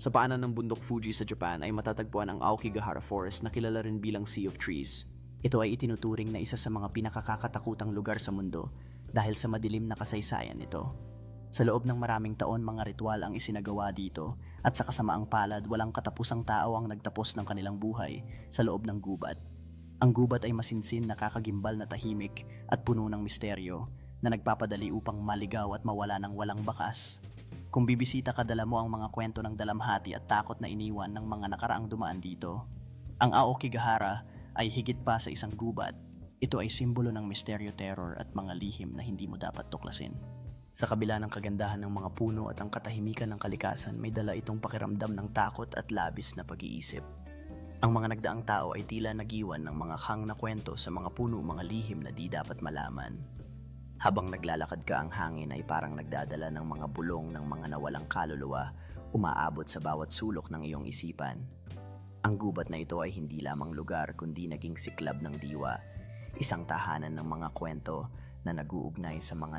Sa paanan ng bundok Fuji sa Japan ay matatagpuan ang Aokigahara Forest na kilala rin bilang Sea of Trees. Ito ay itinuturing na isa sa mga pinakakakatakutang lugar sa mundo dahil sa madilim na kasaysayan nito. Sa loob ng maraming taon mga ritual ang isinagawa dito at sa kasamaang palad walang katapusang tao ang nagtapos ng kanilang buhay sa loob ng gubat. Ang gubat ay masinsin nakakagimbal na tahimik at puno ng misteryo na nagpapadali upang maligaw at mawala ng walang bakas. Kung bibisita ka dala mo ang mga kwento ng dalamhati at takot na iniwan ng mga nakaraang dumaan dito. Ang Aokigahara ay higit pa sa isang gubat. Ito ay simbolo ng misteryo terror at mga lihim na hindi mo dapat tuklasin. Sa kabila ng kagandahan ng mga puno at ang katahimikan ng kalikasan, may dala itong pakiramdam ng takot at labis na pag-iisip. Ang mga nagdaang tao ay tila nagiwan ng mga hang na kwento sa mga puno mga lihim na di dapat malaman. Habang naglalakad ka ang hangin ay parang nagdadala ng mga bulong ng mga nawalang kaluluwa umaabot sa bawat sulok ng iyong isipan. Ang gubat na ito ay hindi lamang lugar kundi naging siklab ng diwa, isang tahanan ng mga kwento na naguugnay sa mga